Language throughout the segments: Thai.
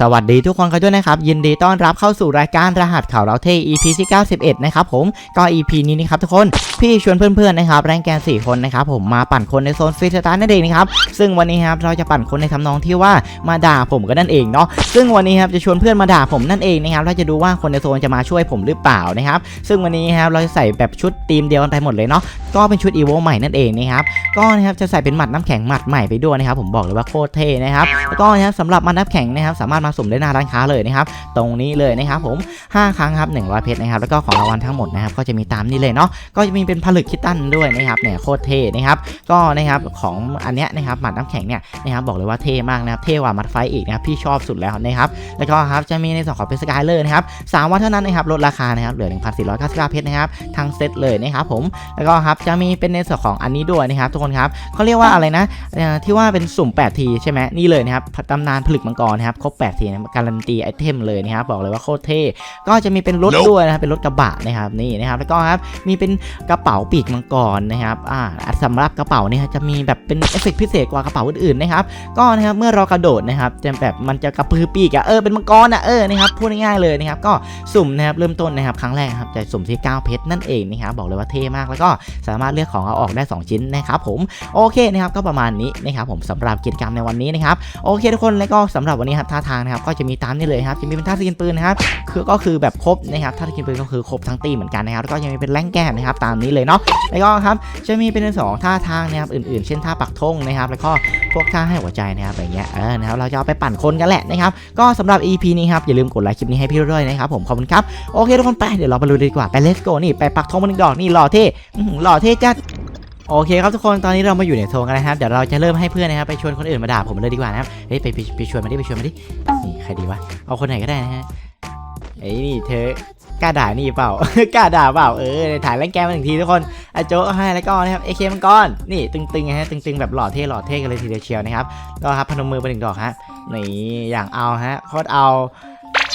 สวัสดีทุกคนกันด้วยนะครับ ยินดีต้อนรับเข้าสู่รายการรหัสข่าวเราเท่ EP ที่91 นะครับผมก็ EP นี้นะครับทุกคนพี่ชวนเพื่อนๆนะครับแรงแกน 4 คนนะครับผมมาปั่นคนในโซนฟรีสไตล์นั่นเองนะครับซึ่งวันนี้ครับเราจะปั่นคนในทำนองที่ว่ามาด่าผมกันนั่นเองเนาะซึ่งวันนี้ครับจะชวนเพื่อนมาด่าผมนั่นเองนะครับเราจะดูว่าคนในโซนจะมาช่วยผมหรือเปล่านะครับซึ่งวันนี้ครับเราจะใส่แบบชุดทีมเดียวกันไปหมดเลยเนาะก็เป็นชุดอีโวใหม่นั่นเองนะครับก็นะครับจะใส่เป็นหมัดน้ำแข็งหมัดใหม่ไปด้วยนะครับผมบอกเลยว่าโคตรเท่นะครับแล้วก็นะครับสำหรับหมัดน้ำแข็งนะครับสามารถมาสุ่มได้หน้าร้านค้าเลยนะครับตรงนี้เลยนะครับผม 5 ครั้งครับ100 เพชรนะครับแล้วก็ของรางวัลทั้งหมดนะครับก็จะมีตามนี้เลยเนาะก็จะมีเป็นผลึกคิตตันด้วยนะครับเนี่ยโคตรเท่นะครับก็นะครับของอันเนี้ยนะครับหมัดน้ำแข็งเนี่ยนะครับบอกเลยว่าเท่มากนะครับเท่กว่ามัดไฟอีกนะครับพี่ชอบสุดแล้วนะครับแล้วก็ครับจะมีในส่วนของเป็นสกายเลอร์นะครับสามวันเท่านั้นนะครับลดราคานะครับเหลือ 1,499 เพชรนะครับทั้งเซตเลยนะครับผมแล้วก็ครับจะมีเป็นในส่วนของอันนี้ด้วยนะครับทุกคนครับเขาเรียกว่าอะไรนะที่ว่าเป็นสุ่ม8ทีใช่ไหมนี่เลยนะครับตำนานผลึกมังกรนะครับครบ8ทีนะการันตีไอเทมเลยนะครับบอกเลยว่าโคตรเท่ก็จะมีเป็นรถ Nope ด้วยนะครับเป็นรถกระบะนะครับนี่นะครับแล้วก็ครับมีเป็นกระเป๋าปีกมังกรนะครับอ่าสำหรับกระเป๋าเนี่ยจะมีแบบเป็นเอฟเฟกต์พิเศษกว่ากระเป๋าอื่นๆนะครับก็นะครับเมื่อเรากระโดดนะครับจะแบบมันจะกระพือปีกอะเออเป็นมังกรอะเออนะครับพูดง่ายๆเลยนะครับก็สุ่มนะครับเริ่มต้นนะครับครั้งแรกครับจะสุ่มที่ 9 เพชรนั่นเองนะครับบอกเลยว่าเท่มากแล้วก็สามารถเลือกของเอาออกได้ 2 ชิ้นนะครับผมโอเคนะครับก็ประมาณนี้นะครับผมสำหรับกิจกรรมในวันนี้นะครับโอเคทุกคนแล้วก็สำหรับวันนี้ครับท่าทางนะครับก็จะมีตามนี้เลยครับจะมีเป็นท่าสกินปืนนะครับคือก็คือแบบครบนะครับถ้ากินปืนก็คือครบทั้งตีเหมือนกันนะครับแล้วก็ยังมีเป็นแรงแกนนะครับตามนี้เลยเนาะแล้วก็ครับจะมีเป็นสองท่าทางนะครับอื่นๆ เช่นท่าปักธงนะครับ แล้วก็พวกท่าให้หัวใจนะครับอะไรเงี้ยเออนะครับเราจะเอาไปปั่นคนกันแหละนะครับก็สำหรับ EP นี้ครับอย่าลืมกดไลค์คลิปนี้ให้พี่ด้วยนะครับผมขอบคุณครับโอเคทุกคนไปเดี๋ยวเราไปดูดีกว่าไป let's go นี่ไปปักธงมันงดอกนี่หล่อเท่หล่อเท่จัด โอเคครับทุกคนตอนนี้เรามาอยู่ในโซนกันนะครับเดี๋ยวเราจะเริ่มให้เพื่อนนะครับไปชวนคนอื่นมาด่าผมเลยดีกว่านะครับเฮ้ยไปไปไปชวนมาดิไปชวนมาดินี่ใครดีวะเอาคนไหนก็ได้นะฮะไอ้นี่เธอกล้าด่านี่เปล่ากล้าด่าเปล่าเออถ่ายแรงแกมมาหนึ่งทีทุกคนอาโจให้แล้วก็นะครับเอเคมังกรนี่ตึงๆฮะตึงๆแบบหล่อเท่หล่อเท่กันเลยทีเดียวเชียวนะครับก็ครับพนมมือไปหนึ่งดอกฮะนี่อย่างเอาฮะโคตรเอา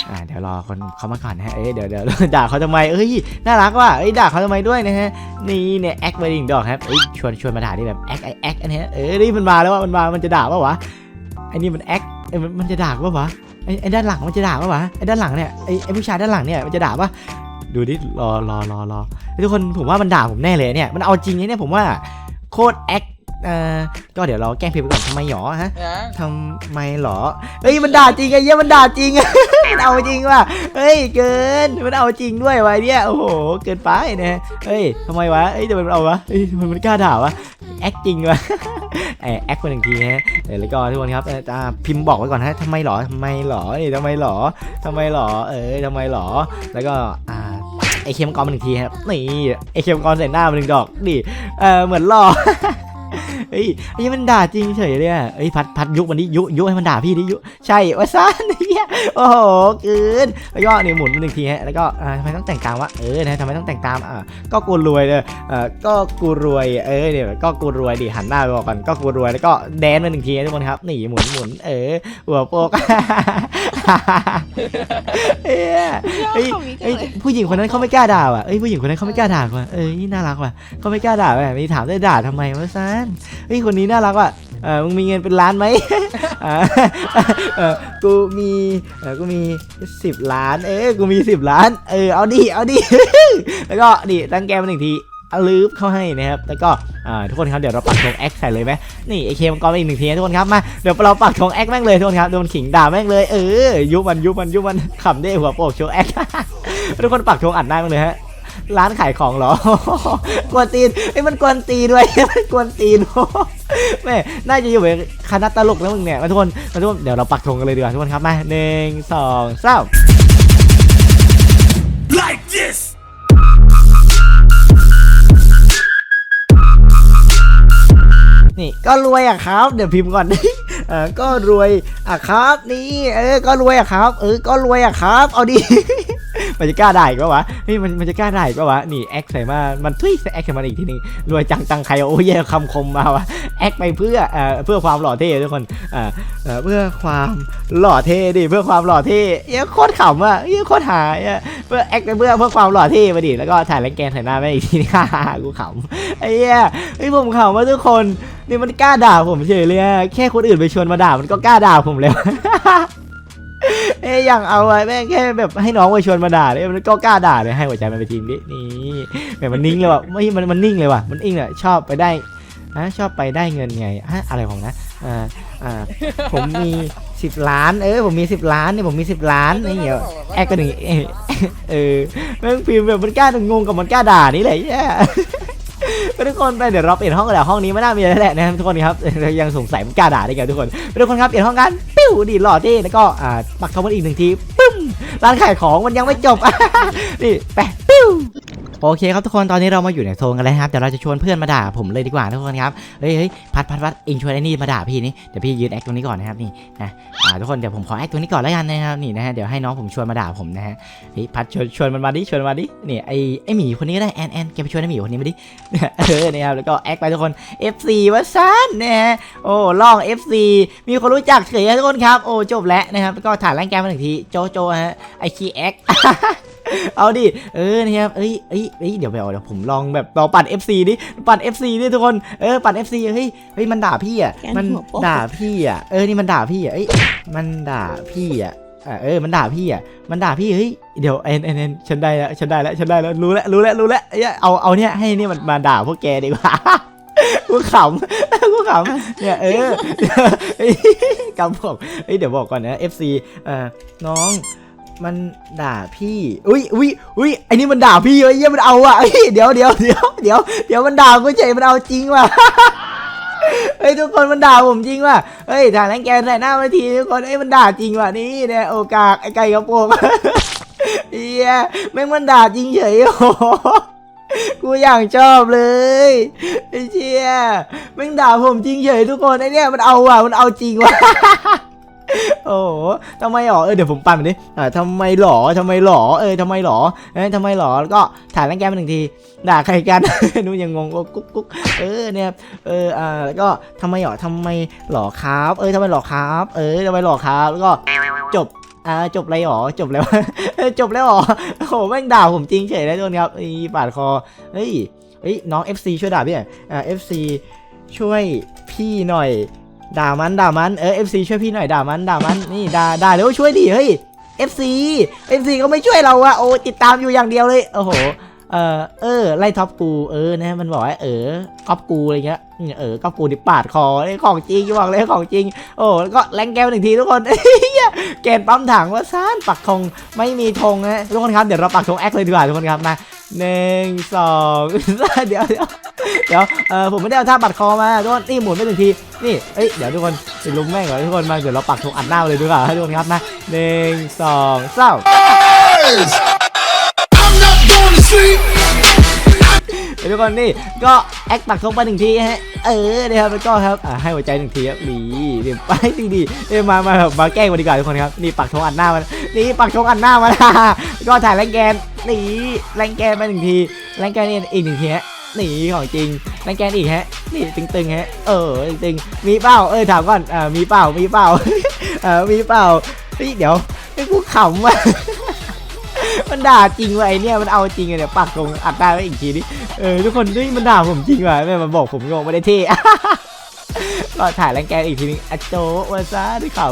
อ่าเดี๋ยวรอคนเขามาก่อนนะฮะเอ้ยเดี๋ยวเดี๋ยวด่าเขาทำไมเอ้ยน่ารักว่ะเอ้ยด่าเขาทำไมด้วยนะฮะนี่เนี่ยแอคไปหนึ่งดอกครับเอ้ยชวนชวนมาด่าดิแบบแอคไอแอคอันนี้เออนี่มันมาแล้วว่ะมันมามันจะด่าป่าวะไอ้นี่มันแอคเอ้ยมันจะด่าป่าวะไอ้ไอ้ด้านหลังมันจะด่าปะวะไอ้ด้านหลังเนี่ยไอ้ไอ้ผู้ชายด้านหลังเนี่ยมันจะด่าปะดูดิรอรอรอรอทุกคนผมว่ามันด่าผมแน่เลยเนี่ยมันเอาจริงนะเนี่ยผมว่าโคตรแอค เอ่อก็เดี๋ยวเราแกล้งพิมพ์ไปก่อนทำไมหรอฮะทำไมหรอเอ้ยมันด่าจริงไอ้เหี้ยมันด่าจริงมันเอาจริงว่ะเฮ้ยเกินมันเอาจริงด้วยวะไอ้เนี่ยโอ้โหเกินไปนะเฮ้ยทำไมวะเอ้ยทำไมมันเอาวะเอ้ยทำไมมันกล้าด่าวะแอคจริงวะแอบแอคคนหนึ่งทีฮะเดี๋ยวแล้วก็ทุกคนครับเอ่ออ่าพิมพ์บอกไว้ก่อนฮะทำไมหรอทำไมหรอนี่ทำไมหรอทำไมหรอเออทำไมหรอ แล้วก็อ่าไอเคมกรมาหนึ่งทีครับนี่ไอเคมกรใส่หน้ามาหนึ่งดอกนี่เออเหมือนหล่อ เฮ้ยไอ้มันด่าจริงเฉยเลยอะเอ้ยพัดพัดยุกมันดิยุยุให้มันด่าพี่ดิยุใช่ว่าซ่าน โอ้โหเกินแล้วก็นี่หมุนมาหนึ่งทีฮะแล้วก็อ่าทำไมต้องแต่งตามวะเออนะทำไมต้องแต่งตามอ่าก็กูรวยเลยเออก็กูรวยเออเนี่ยก็กูรวยดิหันหน้าไปบอกกันก็กูรวยแล้วก็แดนมาหนึ่งทีนะทุกคนครับนี่หมุนหมุนเออหัวโปกเอ้ยเอ้ยเอ้ยผู้หญิงคนนั้นเขาไม่กล้าด่าว่ะเอ้ยผู้หญิงคนนั้นเขาไม่กล้าด่าว่ะเอ้ยนี่น่ารักว่ะเขาไม่กล้าด่าแบบนี้ถามได้ด่าทำไมวะซันเฮ้ยคนนี้น่ารักว่ะ เออมึงมีเงินเป็นล้านไหมอ่าเออกูมีเออกูมีสิบล้าน เอ้ยกูมีสิบล้าน เออเอาดิเอาดิ แล้วก็ดิตั้งแกมมาหนึ่งทีเอาลืบเข้าให้นะครับแล้วก็อ่าทุกคนครับเดี๋ยวเราปักธงแอคใส่เลยไหมนี่ไอเคมันก็มาอีกหนึ่งทีนะทุกคนครับมาเดี๋ยวเราปักธงแอคแม่งเลยทุกคนครับโดนขิงด่าแม่งเลยเออยุบมันยุบมันยุบมันขำได้หัวโปกโชว์แอคทุกคนปักธงอัดหน้าแม่งเลยฮะร้านขายของเหรอกวนตีนไอ้ยมันกวนตีนด้วยมันกวนตีน แม่น่าจะอยู่ในคณะตลกแล้วมึงเนี่ยมาทุกคนมาทุกคนเดี๋ยวเราปักธงกันเลยดีกว่าทุกคนครับมาหนึ่งสองสาม Like this! นี่ก็รวยอะครับ เดี๋ยวพิมพ์ก่อน เออก็รวยอะครับ นี่ เออ ก็รวยอะครับ เออ ก็รวยอะครับ เอาดิ มันจะกล้าได้อีกปะวะเฮ้ยมันมันจะกล้าได้อีกปะวะนี่แอคใส่มา มันทุยใส่แอคใส่มาอีกทีนึงรวยจังจังใครโอ้ยแย่คำคมมาวะแอคไปเพื่อเอ่อเพื่อความหล่อเท่ทุกคนอ่าเอ่อเพื่อความหล่อเท่ดิเพื่อความหล่อเท่เหี้โคตรขำอะเหี้โคตรหายอะเพื่อแอคไปเพื่อเพื่อความหล่อเท่มาดิแล้วก็ถ่ายแรงแกนใส่หน้าแม่อีกทีนึงกูขำไอ้เหี้ยไอ้ผมขำว่าทุกคนนี่มันกล้าด่าผมเฉยเลยแค่คนอื่นไปชวนมาด่ามันก็กล้าด่าผมแล้ว เอ้ยอย่างเอาไว้แม่งแค่แบบให้น้องมาชวนมาด่าเนี่ยมันก็กล้าด่าเลยให้หัวใจมันไปทีมดินี่แม่งมันนิ่งเลยว่ะไม่มันมันนิ่งเลยว่ะมันนิ่งเลยชอบไปได้ฮะชอบไปได้เงินไงฮะอะไรของนะอ่าอ่าผมมีสิบล้านเออผมมีสิบล้านเนี่ยผมมีสิบล้านนี่เหี่ยแอกก็หนึ่งเออเออแม่งพิมพ์แบบมันกล้างงกับมันกล้าด่านี่แหละแย่ ทุกคนไปเดี๋ยวเราเปลี่ยนห้องกันแล้วห้องนี้ไม่น่ามีอะไรแหละนะครับทุกคนครับยังสงสัยมันกล้าด่าได้ไงทุกคนไปทุกคนครับเปลี่ยนห้องกันปิ้วดีหล่อดีแล้วก็อ่าปักคำว่าอีกหนึ่งทีปึ้มร้านขายของมันยังไม่จบนี่แปะปิ้ว โอเคครับทุกคนตอนนี้เรามาอยู่ในโซนกันแล้วครับเดี๋ยวเราจะชวนเพื่อนมาด่าผมเลยดีกว่าทุกคนครับเฮ้ยเฮ้ยพัดพัดพัดเองชวนไอ้นี่มาด่าพี่นี่เดี๋ยวพี่ยืนแอคตรงนี้ก่อนนะครับนี่นะอ่าทุกคนเดี๋ยวผมขอแอคตรงนี้ก่อนแล้วกันนะครับนี่นะฮะเดี๋ยวให้น้องผมชวนมาด่าผมนะฮะเฮ้ยพัดชวนชวนมันมาดิชวนมาดินี่ไอไอหมีคนนี้ก็ได้แอนแอนแกไปชวนไอหมีคนนี้มาดิเออเนี่ยครับแล้วก็แอคไปทุกคน FC ว่าซันนะฮะโอ้ล่อง FC มีคนรู้จักเฉยทุกคนครับโอ้จบแล้วนะครับแล้วก็ถ่ายร่างแกมมาหนึ่งทีโจโจฮะไอคีแอค เอาดิ เออนะครับเอ้ยเอ้ยเอ้ยเดี๋ยวไปเอาเดี๋ยวผมลองแบบลองปั่น FC ดิปั่น FC ดิทุกคน เออ ปั่น FC เฮ้ย เฮ้ย มันด่าพี่อะแกนมันหัวโป๊กด่าพี่อะ เออ นี่มันด่าพี่อะเอ้ย มันด่าพี่อะอะเออ มันด่าพี่อะ มันด่าพี่เฮ้ย เดี๋ยวเอ็นเอ็นเอ็นฉันได้แล้วฉันได้แล้ว ฉันได้แล้ว รู้แล้ว รู้แล้ว รู้แล้ว เอ้ยเอาเอาเนี่ยให้เนี่ยมันมาด่าพวกแกดีกว่ากูขำกูขำเนี่ยเออเฮ้ยกำบอกเฮ้ยเดี๋ยวบอกก่อนนะ FC เอ่อน้อง มันด่าพี่ อุ้ยอุ้ยอุ้ยไอ้นี่มันด่าพี่เฮ้ยเหี้ยมันเอาอะเดี๋ยวเดี๋ยวเดี๋ยวเดี๋ยวเดี๋ยวมันด่ากูเฉยมันเอาจริงว่ะเฮ้ยทุกคนมันด่าผมจริงว่ะเฮ้ยด่าแรงแกนใส่หน้ามาทีทุกคนเอ้ยมันด่าจริงว่ะนี่เนี่ยโอกากไอ้ไก่กระโปรงเฮียแม่งมันด่าจริงเฉยโอ้กูอย่างชอบเลยไอ้เชี่ยแม่งด่าผมจริงเฉยทุกคนไอ้เนี่ยมันเอาว่ะมันเอาจริงว่ะ โอ้ทำไมหรอ เออเดี๋ยวผมปั่นไปดิอ่าทำไมหรอทำไมหรอ เออทำไมหรอ เอ้ยทำไมหรอ แล้วก็ถ่ายแรงแกนมาหนึ่งที ด่าใครกัน นู่นยังงงกุ๊กกุ๊กเออเนี่ยเออ อ่า แล้วก็ทำไมหรอทำไมหรอครับ เออทำไมหรอครับ เออทำไมหรอครับ แล้วก็จบอ่าจบไรหรอจบแล้วจบแล้วหรอโอ้โหแม่งด่าผมจริงเฉยเลยทุกคนครับอีปาดคอเฮ้ยเฮ้ยน้อง FC ช่วยด่าพี่หน่อยอ่า FC ช่วยพี่หน่อย ด่ามันด่ามันเออ FC ช่วยพี่หน่อยด่ามันด่ามันนี่ด่าด่าแล้วช่วยดิเฮ้ย FC FC ก็ไม่ช่วยเราอะโอ้ติดตามอยู่อย่างเดียวเลยโอ้โห เออเออไล่ท็อปกูเออนะมันบอกว่าเออก๊อปกูอะไรเงี้ยเออก๊อปกูดิปาดคอไอ้ของจริงบอกเลยของจริง โอ้แล้วก็แรงแก้วหนึ่งทีทุกคนเฮ้ยเกณฑ์ปั๊มถังว่าซ่านปักธงไม่มีธงนะทุกคนครับเดี๋ยวเราปักธงแอคเลยดีกว่าทุกคนครับมาหนึ่งสองเดี๋ยวเดี๋ยวเดี๋ยวเออผมไม่ได้เอาท่าปัดคอมาทุกคนนี่หมุนไปหนึ่งทีนี่เอ้ยเดี๋ยวทุกคนลุมแม่งก่อนทุกคนมาเดี๋ยวเราปักธงอัดหน้าเลยดีกว่าทุกคนครับมาหนึ่งสองสาม ทุกคนนี่ก็แอคปักธงไปหนึ่งทีฮะเออนะครับแล้วก็ครับอ่าให้หัวใจหนึ่งทีครับนี่เดี๋ยวไปดีดีเอ้ยมามามาแกล้งมาดีกว่าทุกคนครับนี่ปักธงอัดหน้ามันนี่ปักธงอัดหน้ามันก็ถ่ายแรงแกนนี่แรงแกนไปหนึ่งทีแรงแกนนี่อีกหนึ่งทีฮะนี่ของจริงแรงแกนอีกฮะนี่ตึงๆฮะเออตึงๆมีเป้าเออถามก่อนอ่ามีเป้ามีเป้าเออมีเป้าเฮ้ยเดี๋ยวไอ้กูขำว่ะ มันด่าจริงว่ะไอเนี่ยมันเอาจริงอะเนี่ยปักธงอัดหน้าไว้อีกทีนี่เออทุกคนด้วยมันด่าผมจริงว่ะแม่มันบอกผมงงไม่ได้เท่ก็ถ่ายแรงแกอีกทีนึงอโจวาซาที่เขา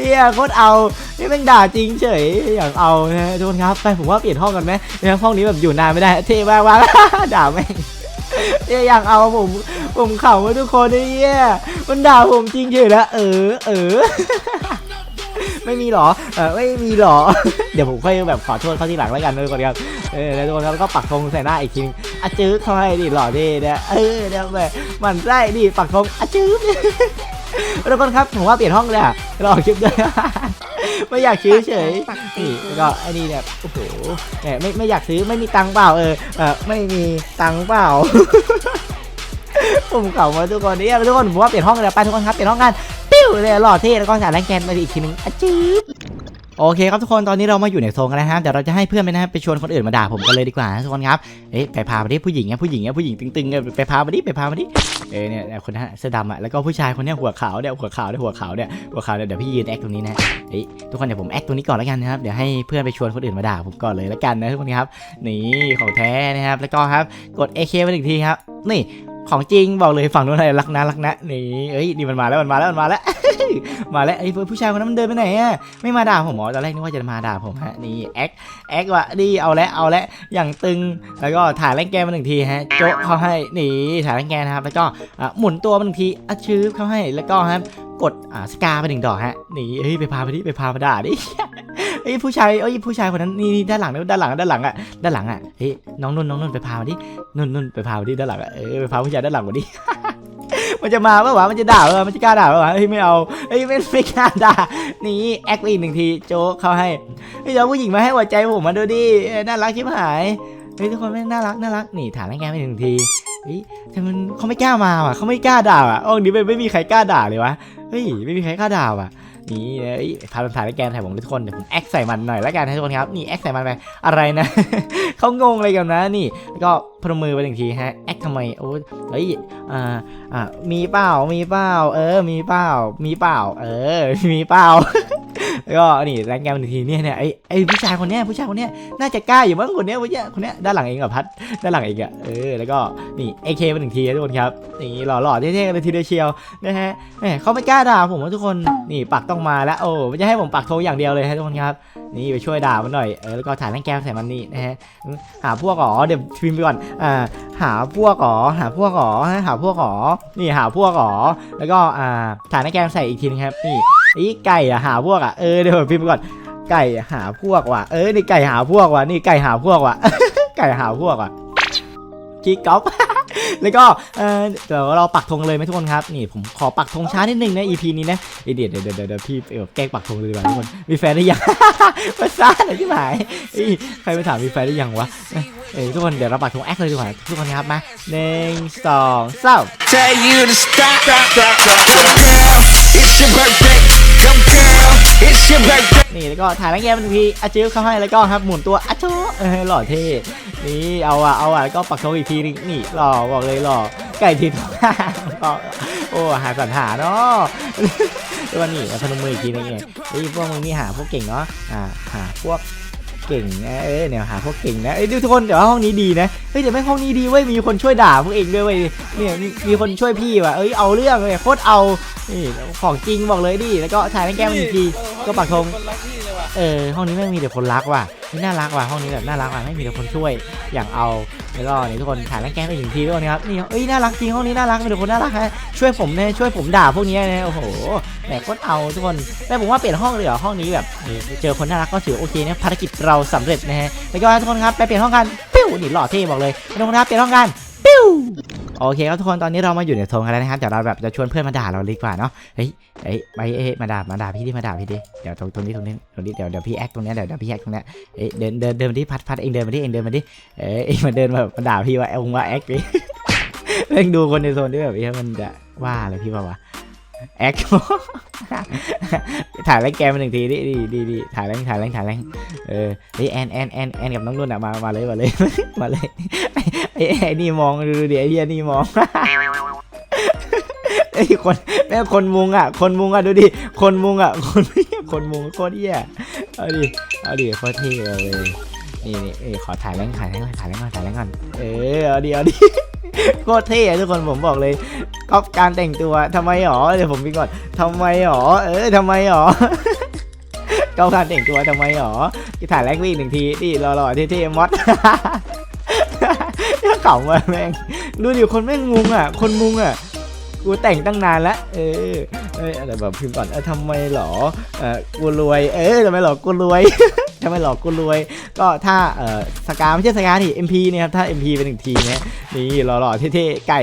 เฮียโคตรเอานี่แม่งด่าจริงเฉยอย่างเอานะทุกคนครับไปผมว่าเปลี่ยนห้องกันไหมในห้องนี้แบบอยู่นานไม่ได้เท่มากว่าด่าแม่งเฮียอย่างเอาผมผมเข่าว่าทุกคนเฮียมันด่าผมจริงเฉยล้วเออเออ ไม่มีหรอ เออไม่มีหรอ เดี๋ยวผมค่อยแบบขอโทษเขาทีหลังแล้วกันทุกคนครับ เออแล้วทุกคนครับแล้วก็ปักธงใส่หน้าอีกทีนึงอะจื้อเขาให้ดิหล่อดิเนี่ยเออเนี่ยแบบหมันไส้ดิปักธงอะจื้อทุกคนครับผมว่าเปลี่ยนห้องเลยอะเราออกคลิปด้วยไม่อยากซื้อเฉยปักตีนี่แล้วก็ไอ้นี่เนี่ยโอ้โหเนี่ยไม่ไม่อยากซื้อไม่มีตังค์เปล่าเออเออไม่มีตังค์เปล่าผมเก่ามาทุกคนนี่ทุกคนผมว่าเปลี่ยนห้องเลยไปทุกคนครับเปลี่ยนห้องกันปิ้ว เลยหล่อเท่แล้วก็ส่แรงแกนมาอีกทีนึงอจื้อโอเคครับทุกคนตอนนี้เรามาอยู่ในโซนกันแล้วนะครับเดี๋ยวเราจะให้เพื่อนไปนะครับไปชวนคนอื่นมาด่าผมกันเลยดีกว่าทุกคนครับเอ๊ะไปพามาดิผู้หญิงอะผู้หญิงอะผู้หญิงตึงๆไปพามาดิไปพามาดิเออเนี่ยเนี่ยคนนั้นเสื้อดำอะแล้วก็ผู้ชายคนนี้หัวขาวเนี่ยหัวขาวเนี่ยหัวขาวเนี่ยหัวขาวเนี่ยเดี๋ยวพี่ยืนแอคตรงนี้นะเฮ้ยทุกคนเดี๋ยวผมแอคตรงนี้ก่อนแล้วกันนะครับเดี๋ยวให้เพื่อนไปชวนคนอื่นมาด่าผมก่อนเลยแล้วกันนะทุกคนครับนี่ของแท้นะครับแล้วก็ครับกด AK ไปหนึ่งทีครับนี่ ของจริงบอกเลยฝั่งนู้นอะไรรักนะรักนะนี่เอ้ยนี่มันมาแล้วมันมาแล้วมันมาแล้ว มาแล้วไอ้ผู้ชายคนนั้นมันเดินไปไหนอะไม่มาด่าผมหมอตอนแรกนึกว่าจะมาด่าผมฮะนี่แอคแอคว่ะดีเอาแล้วเอาแล้วอย่างตึงแล้วก็ถ่ายแรงแกนมาหนึ่งทีฮะโจ๊ะเขาให้นี่ถ่ายแรงแกนะครับแล้วก็หมุนตัวมาหนึ่งทีอัดชื้อเขาให้แล้วก็ครับกดอ่าสกาไปหนึ่งดอกฮะนี่เฮ้ยไปพาไปดิไปพามาด่าดิเอ้ผู้ชายเอ้ผู้ชายคนนั้นนี่นี่ด้านหลังด้านหลังด้านหลังอะด้านหลังอะเฮ้ยน้องนุ่นน้องนุ่นไปพามาดินุ่นนุ่นไปพามาดิด้านหลังอะเออไปพาผู้ชายด้านหลังมาดิ มันจะมาปะวะมันจะด่าปะวะมันจะกล้าด่าปะวะเฮ้ยไม่เอาเฮ้ยไม่ไม่กล้าด่านี่แอคไปอีกหนึ่งทีโจ๊กเขาให้เฮ้ยเดี๋ยวผู้หญิงมาให้หัวใจผมมาดูดิน่ารักชิบหายเฮ้ยทุกคนไม่น่ารักน่ารักนี่ถามแรงแกไปหนึ่งทีเฮ้ยแต่มันเขาไม่กล้ามาว่ะเขาไม่กล้าด่าอะโอ้นี้ไม่ไม่มีใครกล้าด่าเลยวะเฮ้ยไม่มีใครกล้าด่าว่ะนี่เอ้ยพาไปถ่ายรายการถ่ายผมทุกคนเดี๋ยวผมแอคใส่มันหน่อยแล้วกันทุกคนครับนี่แอคใส่มันไปอะไรนะ เขางงอะไรกันนะนี่แล้วก็พนมมือไปหนึ่งทีฮะแอคทำไมโอ้เฮ้ยอ่าอ่ามีเปล่ามีเปล่าเออ มีเปล่ามีเปล่าเออ มีเปล่าแล้วก็นี่รายการหนึ่งทีเนี่ยเนี่ยไอ้ไอ้ผู้ชายคนเนี้ยผู้ชายคนเนี้ยน่าจะกล้าอยู่มั้งคนเนี้ยคนเนี้ยคนเนี้ยด้านหลังเองกับพัดด้านหลังเองอะเออแล้วก็นี่เอเคไปหนึ่งทีทุกคนครับนี่หล่อๆเท่ๆกันเลยทีเดียวเชียวนะฮะแหมเขาไม่กล้าด่าผมว่าทุกคนนี่ปักต้องมาแล้วโอ้ไม่จะให้ผมปักโทอย่างเดียวเลยฮะทุกคนครับ นี่ไปช่วยด่ามันหน่อยเออแล้วก็ถ่ายแรงแก้วใส่มันนี่นะฮะหาพวกอ๋อเดี๋ยวพิมพ์ไปก่อนอ่าหาพวกอ๋อหาพวกอ๋อฮะหาพวกอ๋อนี่หาพวกอ๋อแล้วก็อ่าถ่ายแรงแก้วใส่อีกทีนึงครับนี่อีไก่อะหาพวกอะเออเดี๋ยวพิมพ์ไปก่อนไก่หาพวกว่ะเออนี่ไก่หาพวกว่ะนี่ไก่หาพวกว่ะไก่หาพวกว่ะ กิ๊กก๊อฟแล้วก็เออเดี๋ยวเราปักธงเลยไหมทุกคนครับ นี่ผมขอปักธงช้านิดนึงนะ EP นี้นะเดี๋ยวเดี๋ยวเดี๋ยวพี่เออแกล้งปักธงเลยดีกว่าทุกคนมีแฟนหรือยังภาษาอะไรที่หมายใครไปถามมีแฟนหรือยังวะเอ้ยเอ้ยทุกคนเดี๋ยวเราปักธงแอคเลยดีกว่าทุกคนครับมาหนึ่งสองสาม นี่แล้วก็ถ่ายแรงแกมหนึ่งทีอาจิ้วเข้าให้แล้วก็ครับหมุนตัวอาโชเออหล่อเท่นี่เอาอะเอาอะแล้วก็ปักธงอีกทีนึงนี่หล่อบอกเลยหล่อไก่ทิพย์ก็โอ้หาสัญหาเนาะตัวนี่พนมมืออีกทีนึงไงเฮ้ยพวกมึงนี่หาพวกเก่งเนาะอ่าหาพวกเก่งนะเอ้ยเนี่ยหาพวกเก่งนะเอ้ยทุกคนเดี๋ยวห้องนี้ดีนะเฮ้ยเดี๋ยวไม่ห้องนี้ดีเว้ยมีคนช่วยด่าพวกเองด้วยเว้ยเนี่ยมีคนช่วยพี่ว่ะเอ้ยเอาเรื่องเลยโคตรเอา นี่ของจริงบอกเลยดิแล้วก็ถ่ายแรงแก้มอีกทีก็ปักธงคนรักพี่เลยว่ะเออห้องนี้ไม่งมีแต่คนรักว่ะนี่น่ารักว่ะห้องนี้แบบน่ารักว่ะไม่มีแต่คนช่วยอย่างเอาแล้วก็นี่ทุกคนถ่ายแรงแก้ไปหนึ่งทีด้วยนะครับนี่เอ้ยน่ารักจริงห้องนี้น่ารักมีแต่คนน่ารักฮะช่วยผมนะช่วยผมด่าพวกนี้นะโอ้โหแหมโคตรเอาทุกคนแต่ผมว่าเปลี่ยนห้องเลยเหรอห้องนี้แบบนี่เจอคนน่ารักก็ถือโอเคนะภารกิจเราสำเร็จนะฮะแล้วก็ทุกคนครับไปเปลี่ยนห้องกันปิ้วนี่หล่อเท่บอกเลยทุกคนครับเปลี่ยนห้องกันปิ้ว โอเคครับทุกคนตอนนี้เรามาอยู่ในโซนกันแล้วนะครับเดี๋ยวเราแบบจะชวนเพื่อนมาด่าเราดีกว่าเนาะเฮ้ยเฮ้ยไปเอ๊ะมาด่ามาด่าพี่ดิมาด่าพี่ดิเดี๋ยวตรงตรงนี้ตรงนี้ตรงนี้เดี๋ยวเดี๋ยวพี่แอคตรงนี้เดี๋ยวเดี๋ยวพี่แอคตรงนี้เอ้ยเดินเดินเดินมาดิพัดพัดเองเดินมาดิเองเดินมาดิเอ้ยเองมาเดินมามาด่าพี่ว่าเองว่าแอคดิเร่งดูคนในโซนที่แบบเอ้มันจะว่าอะไรพี่ป่าวะ แอคถ่ายแรงแกมาหนึ่งทีดิดีดีดีถ่ายแรงถ่ายแรงถ่ายแรงเออเฮ้ยแอนแอนแอนแอนกับน้องนุ่นอะมามาเลยมาเลยมาเลยไอ้ไอ้นี่มองดูดิไอ้เหี้ยนี่มองไอ้คนแม่คนมุงอะ คนมุงอะดูดิ คนมุงอะ คนคนมุงโคตรเหี้ยเอาดิ เอาดิโคตรเท่เลย นี่นี่ขอถ่ายแรงถ่ายแรงถ่ายแรงก่อนถ่ายแรงก่อนเออเอาดิเอาดิโคตรเท่อะทุกคนผมบอกเลยก๊อปการแต่งตัวทำไมหรอเดี๋ยวผมพิมพ์ก่อนทำไมหรอเออทำไมหรอก๊อปการแต่งตัวทำไมหรอถ่ายแรงวิ่งหนึ่งทีนี่หล่อๆเท่ๆมอดขำว่ะแม่งดูดิคนแม่งมุงอะ คนมุงอะกูแต่งตั้งนานแล้วเออเอ้ยแต่แบบพิมพ์ก่อนเออทำไมหรอเออกูรวย เออทำไมหรอกูรวย ทำไมหรอกกูรวย ก็ถ้าเออสกาไม่ใช่สกาที่ MP เนี่ยครับถ้า MP เป็นหนึ่งทีเนี่ยนี่หล่อๆเท่ๆไก่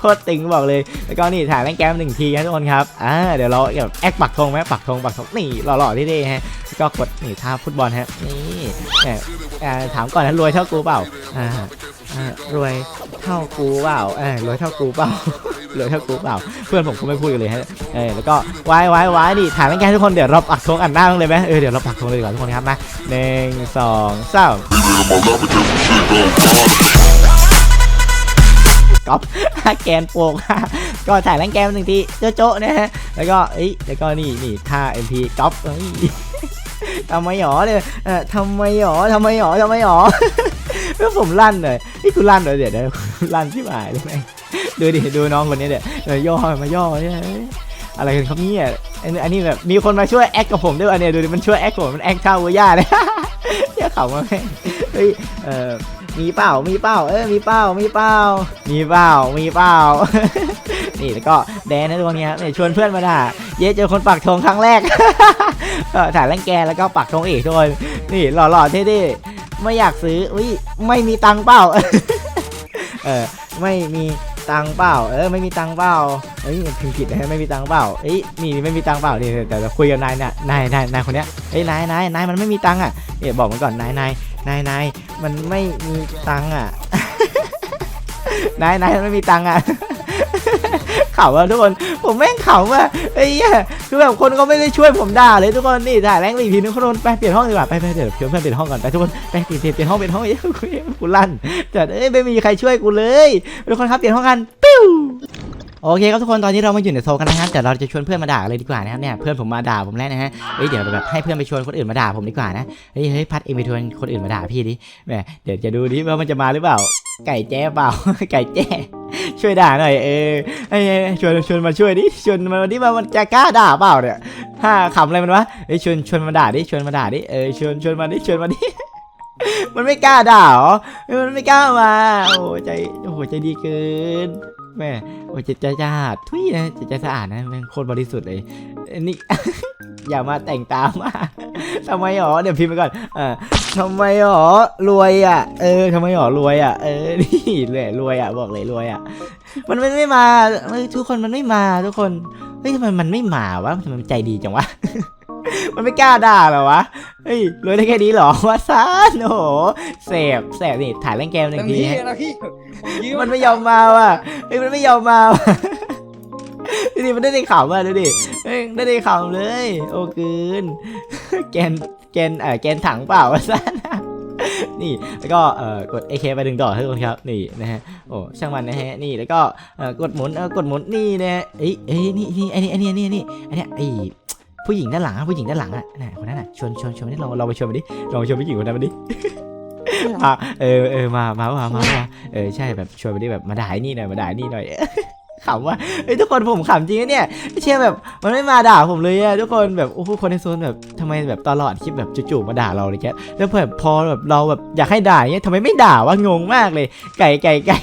โคตรติงบอกเลย แล้วก็นี่ถ่ายแรงแก้มหนึ่งทีครับทุกคนครับอ่าเดี๋ยวเราแบบแอคปักธงไหมปักธงปักธงนี่หล่อๆเท่ๆฮะแล้วก็กดนี่ท่าฟุตบอลฮะนี่แอ่าถามก่อนนะรวยเท่ากูเปล่าอ่าอ่ารวยเท่ากูเปล่าเออรวยเท่ากูเปล่า รวยเท่กูเปล่า เพื่อนผมก็ไม่พูดกันเลยฮะเออแล้วก็ไว้ไว้ไว้ดิถ่ายแรงแกทุกคนเดี๋ยวเราปักธงอันหน้าลงเลยไหมเออเดี๋ยวเราปักธงเลยดีกว่าทุกคนครับมาหนึ่งสองสามก๊อปแกนโปกก็ถ่ายแรงแกนหนึ่งทีโจ๊ะๆนะฮะแล้วก็เอ้ยแล้วก็นี่นี่ท่า MP ก๊อปเอ้ยทำไมหรอเนี่ยเออทำไมหรอทำไมหรอทำไมหรอ เมื่อผมลั่นเลยนี่กูลั่นเลยเดี๋ยวเดี๋ยวลั่นที่หมายเลยแม่งดูดิดูน้องคนนี้เดี๋ยวย่อมาย่อเนี่ยอะไรกันครับเนี่ยอันนี้อันนี้แบบมีคนมาช่วยแอคกับผมด้วยอันเนี้ยดูดิมันช่วยแอคผมมันแอคท่าวัวย่าเลยเดี๋ยเขามาแม่งเฮ้ยเออมีเปล่ามีเปล่าเออมีเปล่ามีเปล่ามีเปล่ามีเปล่านี่แล้วก็แดนนะทุกคนเนี่ยเนี่ยชวนเพื่อนมาด่าเย้เจอคนปักธงครั้งแรกถ่ายแรงแกแล้วก็ปักธงอีกทุกคนนี่หล่อๆเท่ๆ ไม่อยากซื้ออุ้ยไม่มีตังเปล่าเออไม่มีตังเปล่าเออไม่มีตังเปล่าเอ้ยพิมพ์ผิดนะไม่มีตังเปล่าเอ้ยนี่ไม่มีตังเปล่านี่แต่เราคุยกับนายเนี่ยนายนายนายคนเนี้ยเอ้ยนายนายนายมันไม่มีตังอะเดี๋ยวบอกมันก่อนนายนายนายนายมันไม่มีตังอะนายนายมันไม่มีตังอะ ขำอะทุกคน ผมแม่งขำอะไอ้เหี้ยคือแบบคนก็ไม่ได้ช่วยผมด่าเลยทุกคน นี่ถ่ายแรงอีกทีนึงคนไปเปลี่ยนห้องดีกว่า ไปไปเดี๋ยวเพื่อนเพื่อนเปลี่ยนห้องก่อน ไปทุกคน ไปเปลี่ยนเปลี่ยนเปลี่ยนห้องเปลี่ยนห้องเอ้กูกูลั่นแต่เอ้ยไม่มีใครช่วยกูเลยทุกคนครับเปลี่ยนห้องกัน ปิ้วโอเคครับทุกคนตอนนี้เรามาอยู่ในโซกันนะครับแต่เราจะชวนเพื่อนมาด่าเลยดีกว่านะครับเนี่ยเพื่อนผมมาด่าผมแล้วนะฮะเอ้ยเดี๋ยวแบบให้เพื่อนไปชวนคนอื่นมาด่าผมดีกว่านะเฮ้ยเฮ้ยพัดเองไปชวนคนอื่นมาด่าพี่ดิแหมเดี๋ยวจะดูดิว่ามันจะมาหรือเปล่า ไก่แจ้เปล่าไก่แจ้ ช่วยด่าหน่อยเออเอ้ยชวนชวนมาช่วยดิชวนมันมาดิว่ามันจะกล้าด่าเปล่าเนี่ยฮ่าขำอะไรมันวะเอ้ชวนชวนมาด่าดิชวนมาด่าดิเออชวนชวนมาดิชวนมาดิมันไม่กล้าด่าเหรอมันไม่กล้ามา โอ้ใจโอ้ใจดีเกินแม่โอ้จิตใจสะอาดทุยนะจิตใจสะอาดนะแม่งโคตรบริสุทธิ์เลยนี่ อย่ามาแต่งตามมาทำไมหรอเดี๋ยวพิมพ์ไปก่อนเออทำไมหรอรวยอะ เออทำไมหรอรวยอะเออนี่เลยรวยอะบอกเลยรวยอะ มันไม่ไม่มาเฮ้ยทุกคนมันไม่มาทุกคนเฮ้ยทำไมมันไม่มาวะทำไมมันใจดีจังวะมันไม่กล้าด่าเหรอวะ เฮ้ยรวยได้แค่นี้เหรอวะซานโอ้โหแสบแสบนี่ถ่ายเล่นเกมหนึ่เต็งมทีที่ฮะนะพี่ผมยืมันไม่ยอมมาว่ะเฮ้ยมันไม่ยอมมาว่ะ ดูดิมันได้ได้ข่าวมาดูดิเฮ้ยได้ได้ข่าวเลย โอ้เกินแกนแกนเอ่อแกนถังเปล่าวะซานนี่แล้วก็เอ่อกด AK ไปดึงต่อให้ทุกคนครับนี่นะฮะโอ้ช่างมันนะฮะนี่แล้วก็เอ่อกดหมุนเอ่อกดหมุนนี่นะฮะเอ้ยเอ้ยนี่นี่ไอ้นี่ไอ้นี่ไอ้นี่ไอ้นี่ไอ้เนี่ยไอ้ผู้หญิงด้านหลังอะผู้หญิงด้านหลังอะน่ะคนนั้นอะชวนชวนชวนนี่เราเราไปชวนมาดิเราไปชวนผู้หญิงคนนั้นมาดิอะเออเออมามามามามาเออใช่แบบชวนไปดิแบบมาด่าไอ้นี่หน่อยมาด่าไอ้นี่หน่อย ขำว่ะเอ้ยทุกคนผมขำจริงนะเนี่ยไม่เชื่อแบบมันไม่มาด่าผมเลยอะทุกคนแบบโอ้โหคนในโซนแบบทำไมแบบตลอดคลิปแบบจู่ๆมาด่าเราเลยแกแล้วแบบพอแบบเราแบบอยากให้ด่าเนี่ยทำไมไม่ด่าวะงงมากเลย ไก่ไก่ไก่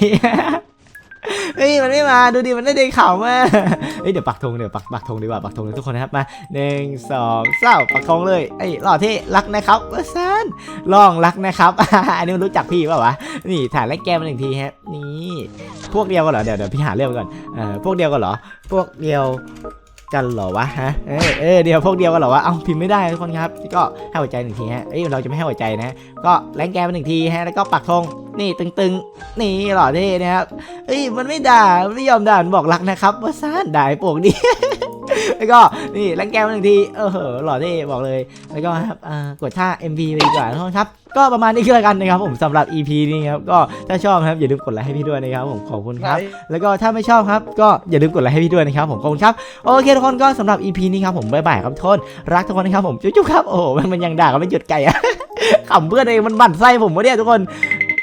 เฮ้ยมันไม่มาดูดิมันได้เด็กขาวมาเฮ้ยเดี๋ยวปักธงเดี๋ยวปักปักธงดีกว่าปักธงเลยทุกคนนะครับมาหนึ่งสองสามปักธงเลยไอ้หล่อเท่รักนะครับว่าซันลองรักนะครับอันนี้มันรู้จักพี่ป่าวะนี่ถ่ายและแกมมาหนึ่งทีฮะนี่พวกเดียวกันเหรอเดี๋ยวเดี๋ยวพี่หาเรื่องก่อนเออพวกเดียวกันเหรอพวกเดียว กันเหรอวะฮะเออเออเดียวพวกเดียวกันเหรอวะเอ้าพิมพ์ไม่ได้ทุกคนครับก็ให้หัวใจหนึ่งทีฮะเอ้ยเราจะไม่ให้หัวใจนะ ก็แรงแกมมาหนึ่งทีฮะแล้วก็ปักธงนี่ตึงๆ นี่หล่อเท่นะครับเอ้ยมันไม่ด่ามันไม่ยอมด่ามันบอกรักนะครับว่าซ่านด่าไอ้โป่งดิ แล้วก็นี่แรงแกมหนึ่งทีเออเหอะหล่อเท่บอกเลย แล้วก็ครับอ่ากดท่า MV ไปดีกว่าทุกคนครับ ก็ประมาณนี้คือแล้วกันนะครับผมสำหรับ EP นี้ครับก็ถ้าชอบครับอย่าลืมกดไลค์ให้พี่ด้วยนะครับผมขอบคุณครับ แล้วก็ถ้าไม่ชอบครับ ก็อย่าลืมกดไลค์ให้พี่ด้วยนะครับผมขอบคุณครับโอเคทุกคนก็สำหรับ EP นี้ครับผมบ๊ายบายครับทุกคนรักทุกคนนะครับผมจุ๊บๆครับโอ้โหมันมันยังด่ากันไม่หยุดไก่อะขำเพื่อนเองมันบั่นไส้ผมวะเนี่ยทุกคน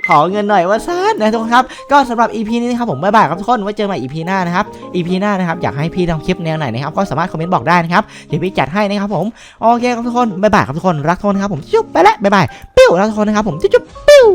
ขอเงินหน่อยว่าซ่านนะทุกคนครับก็สำหรับ EP นี้นะครับผมบ๊ายบายครับทุกคนไว้เจอใหม่ EP หน้านะครับ EP หน้านะครับอยากให้พี่ทำคลิปแนวไหนนะครับก็สามารถคอมเมนต์บอกได้นะครับเดี๋ยวพี่จัดให้นะครับผมโอเคครับทุกคนบ๊ายบายครับทุกคนรักทุกคนครับผมจุ๊บไปแล้วบ๊ายบายปิ้วรักทุกคนนะครับผมจุ๊บปิ้ว